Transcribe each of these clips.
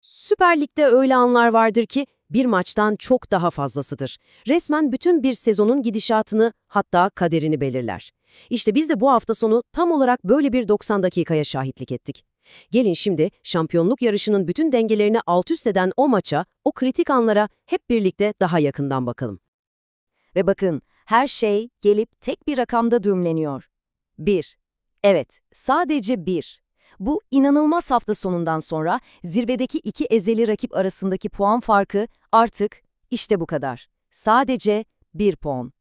Süper Lig'de öyle anlar vardır ki bir maçtan çok daha fazlasıdır. Resmen bütün bir sezonun gidişatını hatta kaderini belirler. İşte biz de bu hafta sonu tam olarak böyle bir 90 dakikaya şahitlik ettik. Gelin şimdi şampiyonluk yarışının bütün dengelerini alt üst eden o maça, o kritik anlara hep birlikte daha yakından bakalım. Ve bakın, her şey gelip tek bir rakamda düğümleniyor. 1. Evet, sadece 1. Bu inanılmaz hafta sonundan sonra zirvedeki iki ezeli rakip arasındaki puan farkı artık işte bu kadar. Sadece 1 puan.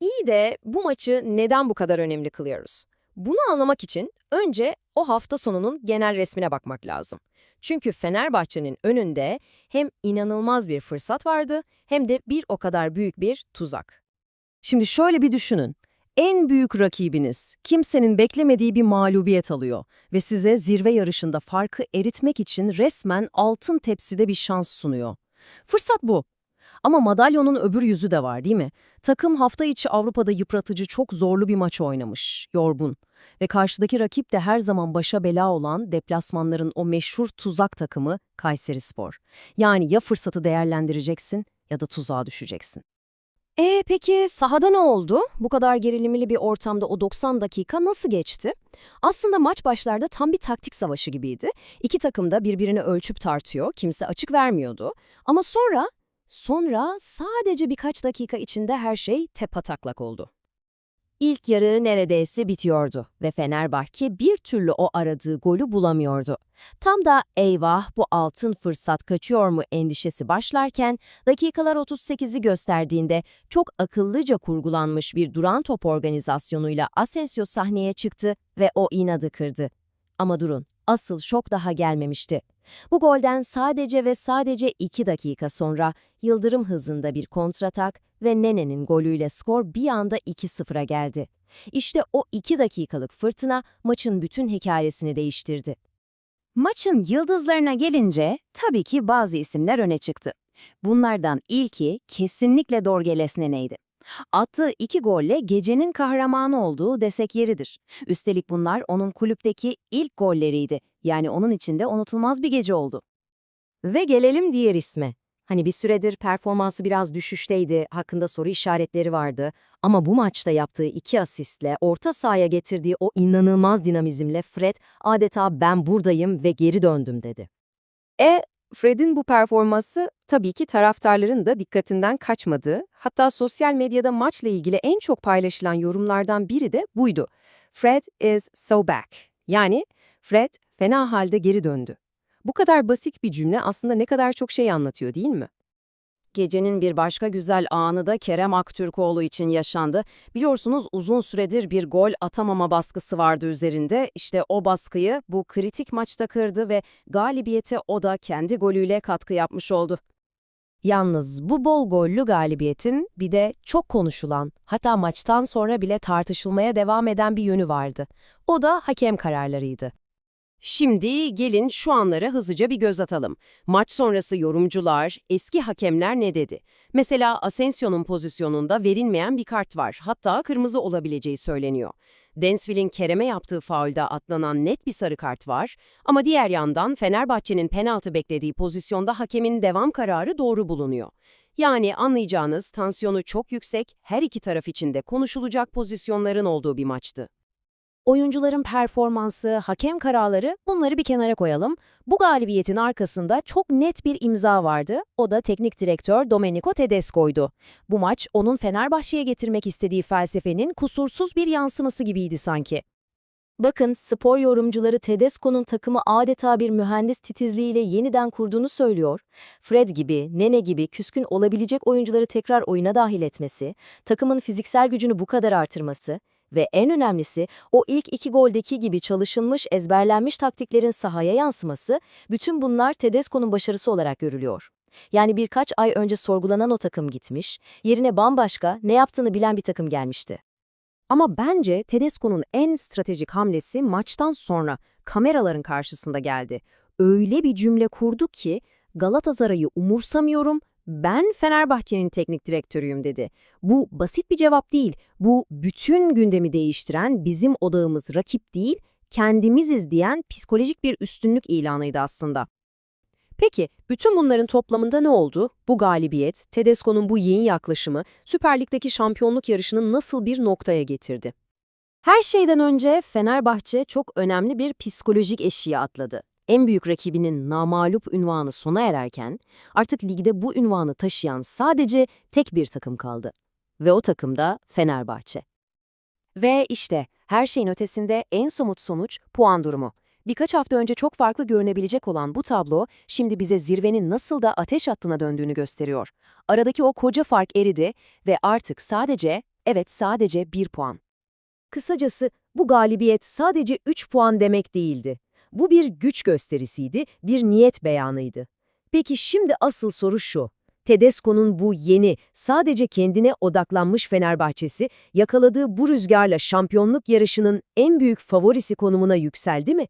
İyi de bu maçı neden bu kadar önemli kılıyoruz? Bunu anlamak için önce o hafta sonunun genel resmine bakmak lazım. Çünkü Fenerbahçe'nin önünde hem inanılmaz bir fırsat vardı hem de bir o kadar büyük bir tuzak. Şimdi şöyle bir düşünün. En büyük rakibiniz kimsenin beklemediği bir mağlubiyet alıyor ve size zirve yarışında farkı eritmek için resmen altın tepside bir şans sunuyor. Fırsat bu. Ama madalyonun öbür yüzü de var değil mi? Takım hafta içi Avrupa'da yıpratıcı çok zorlu bir maç oynamış, yorgun. Ve karşıdaki rakip de her zaman başa bela olan deplasmanların o meşhur tuzak takımı Kayserispor. Yani ya fırsatı değerlendireceksin ya da tuzağa düşeceksin. E peki sahada ne oldu? Bu kadar gerilimli bir ortamda o 90 dakika nasıl geçti? Aslında maç başlarda tam bir taktik savaşı gibiydi. İki takım da birbirini ölçüp tartıyor, kimse açık vermiyordu. Ama sonra, sonra sadece birkaç dakika içinde her şey tepataklak oldu. İlk yarı neredeyse bitiyordu ve Fenerbahçe bir türlü o aradığı golü bulamıyordu. Tam da eyvah bu altın fırsat kaçıyor mu endişesi başlarken dakikalar 38'i gösterdiğinde çok akıllıca kurgulanmış bir duran top organizasyonuyla Asensio sahneye çıktı ve o inadı kırdı. Ama durun, asıl şok daha gelmemişti. Bu golden sadece ve sadece 2 dakika sonra yıldırım hızında bir kontratak ve Nene'nin golüyle skor bir anda 2-0'a geldi. İşte o 2 dakikalık fırtına maçın bütün hikayesini değiştirdi. Maçın yıldızlarına gelince tabii ki bazı isimler öne çıktı. Bunlardan ilki kesinlikle Dorgeles Nene'ydi. Attığı iki golle gecenin kahramanı olduğu desek yeridir. Üstelik bunlar onun kulüpteki ilk golleriydi. Yani onun için de unutulmaz bir gece oldu. Ve gelelim diğer isme. Hani bir süredir performansı biraz düşüşteydi, hakkında soru işaretleri vardı. Ama bu maçta yaptığı iki asistle, orta sahaya getirdiği o inanılmaz dinamizmle Fred adeta ben buradayım ve geri döndüm dedi. E, Fred'in bu performansı tabii ki taraftarların da dikkatinden kaçmadığı, hatta sosyal medyada maçla ilgili en çok paylaşılan yorumlardan biri de buydu. Fred is so back. Yani Fred fena halde geri döndü. Bu kadar basit bir cümle aslında ne kadar çok şey anlatıyor değil mi? Gecenin bir başka güzel anı da Kerem Aktürkoğlu için yaşandı. Biliyorsunuz uzun süredir bir gol atamama baskısı vardı üzerinde. İşte o baskıyı bu kritik maçta kırdı ve galibiyete o da kendi golüyle katkı yapmış oldu. Yalnız bu bol gollü galibiyetin bir de çok konuşulan, hatta maçtan sonra bile tartışılmaya devam eden bir yönü vardı. O da hakem kararlarıydı. Şimdi gelin şu anlara hızlıca bir göz atalım. Maç sonrası yorumcular, eski hakemler ne dedi? Mesela Asensio'nun pozisyonunda verilmeyen bir kart var. Hatta kırmızı olabileceği söyleniyor. Densville'in Kerem'e yaptığı faulda atlanan net bir sarı kart var. Ama diğer yandan Fenerbahçe'nin penaltı beklediği pozisyonda hakemin devam kararı doğru bulunuyor. Yani anlayacağınız tansiyonu çok yüksek, her iki taraf için de konuşulacak pozisyonların olduğu bir maçtı. Oyuncuların performansı, hakem kararları bunları bir kenara koyalım. Bu galibiyetin arkasında çok net bir imza vardı. O da teknik direktör Domenico Tedesco'ydu. Bu maç onun Fenerbahçe'ye getirmek istediği felsefenin kusursuz bir yansıması gibiydi sanki. Bakın spor yorumcuları Tedesco'nun takımı adeta bir mühendis titizliğiyle yeniden kurduğunu söylüyor. Fred gibi, Nene gibi küskün olabilecek oyuncuları tekrar oyuna dahil etmesi, takımın fiziksel gücünü bu kadar artırması, ve en önemlisi o ilk iki goldeki gibi çalışılmış, ezberlenmiş taktiklerin sahaya yansıması, bütün bunlar Tedesco'nun başarısı olarak görülüyor. Yani birkaç ay önce sorgulanan o takım gitmiş, yerine bambaşka, ne yaptığını bilen bir takım gelmişti. Ama bence Tedesco'nun en stratejik hamlesi maçtan sonra kameraların karşısında geldi. Öyle bir cümle kurdu ki Galatasaray'ı umursamıyorum, ben Fenerbahçe'nin teknik direktörüyüm dedi. Bu basit bir cevap değil. Bu bütün gündemi değiştiren bizim odağımız rakip değil, kendimiziz diyen psikolojik bir üstünlük ilanıydı aslında. Peki, bütün bunların toplamında ne oldu? Bu galibiyet, Tedesco'nun bu yeni yaklaşımı, Süper Lig'deki şampiyonluk yarışını nasıl bir noktaya getirdi? Her şeyden önce Fenerbahçe çok önemli bir psikolojik eşiğe atladı. En büyük rakibinin namalup ünvanı sona ererken, artık ligde bu ünvanı taşıyan sadece tek bir takım kaldı. Ve o takım da Fenerbahçe. Ve işte her şeyin ötesinde en somut sonuç puan durumu. Birkaç hafta önce çok farklı görünebilecek olan bu tablo şimdi bize zirvenin nasıl da ateş hattına döndüğünü gösteriyor. Aradaki o koca fark eridi ve artık sadece, evet sadece bir puan. Kısacası bu galibiyet sadece 3 puan demek değildi. Bu bir güç gösterisiydi, bir niyet beyanıydı. Peki şimdi asıl soru şu. Tedesco'nun bu yeni, sadece kendine odaklanmış Fenerbahçesi, yakaladığı bu rüzgarla şampiyonluk yarışının en büyük favorisi konumuna yükseldi mi?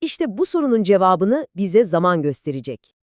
İşte bu sorunun cevabını bize zaman gösterecek.